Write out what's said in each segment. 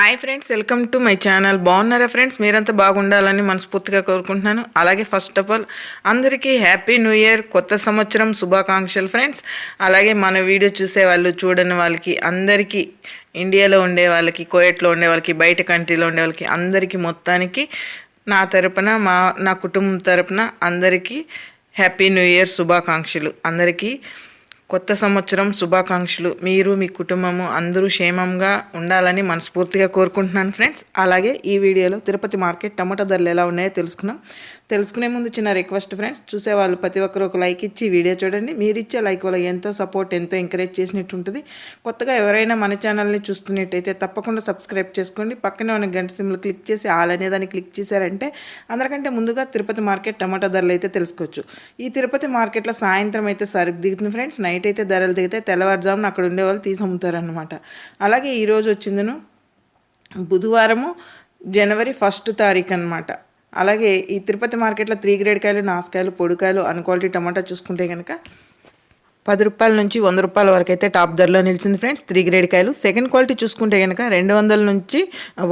Hi friends welcome to my channel బాగున్నారా friends మీరంతా బాగుండాలని మనస్ఫూర్తిగా కోరుకుంటున్నాను. అలాగే ఫస్ట్ ఆఫ్ ఆల్ అందరికీ హ్యాపీ న్యూ ఇయర్ కొత్త సంవత్సరం శుభాకాంక్షలు ఫ్రెండ్స్ అలాగే మన వీడియో చూసే వాళ్ళు చూడని వాళ్ళకి అందరికీ ఇండియాలో ఉండే వాళ్ళకి కోయట్లో ఉండే వాళ్ళకి బయట కంట్రీలో ఉండే వాళ్ళకి అందరికీ మొత్తానికి నా తరపున మా నా కుటుంబం తరపున అందరికీ హ్యాపీ న్యూ ఇయర్ శుభాకాంక్షలు. అందరికీ కొత్త సంవత్సరం శుభాకాంక్షలు. మీరు మీ కుటుంబము అందరూ క్షేమంగా ఉండాలని మనస్ఫూర్తిగా కోరుకుంటున్నాను ఫ్రెండ్స్. అలాగే ఈ వీడియోలో తిరుపతి మార్కెట్ టమాటా ధరలు ఎలా ఉన్నాయో తెలుసుకున్నాం తెలుసుకునే ముందు చిన్న రిక్వెస్ట్ ఫ్రెండ్స్. చూసేవాళ్ళు ప్రతి ఒక్కరు ఒక లైక్ ఇచ్చి వీడియో చూడండి. మీరు ఇచ్చే లైక్ వల్ల ఎంతో సపోర్ట్ ఎంతో ఎంకరేజ్ చేసినట్టు ఉంటుంది కొత్తగా ఎవరైనా మన ఛానల్ని చూస్తున్నట్టయితే తప్పకుండా సబ్స్క్రైబ్ చేసుకోండి. పక్కనే ఉన్న గంట సిమ్లు క్లిక్ చేసి ఆల్ అనేదాన్ని క్లిక్ చేశారంటే అందరికంటే ముందుగా తిరుపతి మార్కెట్ టమాటా ధరలు అయితే తెలుసుకోవచ్చు. ఈ తిరుపతి మార్కెట్లో సాయంత్రం అయితే సరుకు దిగుతుంది ఫ్రెండ్స్. నైట్ అయితే ధరలు దిగితే తెల్లవారుజామున అక్కడ ఉండేవాళ్ళు తీసి అమ్ముతారనమాట అలాగే ఈరోజు వచ్చిందను బుధవారము జనవరి ఫస్ట్ తారీఖు అనమాట అలాగే ఈ తిరుపతి మార్కెట్లో త్రీ గ్రేడ్ కాయలు నాసుకాయలు పొడికాయలు అన్ క్వాలిటీ టమాటా చూసుకుంటే కనుక పది రూపాయల నుంచి వంద రూపాయల వరకు అయితే టాప్ ధరలో నిలిచింది ఫ్రెండ్స్. త్రీ గ్రేడ్ కాయలు. సెకండ్ క్వాలిటీ చూసుకుంటే కనుక రెండు వందల నుంచి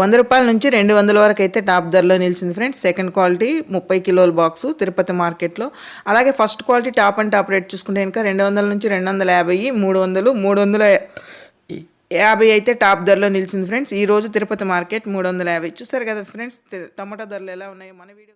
వంద రూపాయల నుంచి రెండు వందల వరకు అయితే టాప్ ధరలో నిలిచింది ఫ్రెండ్స్. సెకండ్ క్వాలిటీ ముప్పై కిలోల బాక్సు తిరుపతి మార్కెట్లో. అలాగే first quality top and top rate చూసుకుంటే కనుక రెండు వందల నుంచి రెండు వందల యాభై మూడు వందలు మూడు వందల యాభై అయితే టాప్ ధరలో నిలిచింది ఫ్రెండ్స్. ఈ రోజు తిరుపతి మార్కెట్ మూడు వందల యాభై. చూసారు కదా ఫ్రెండ్స్ టమాటా ధరలు ఎలా ఉన్నాయో? మన వీడియో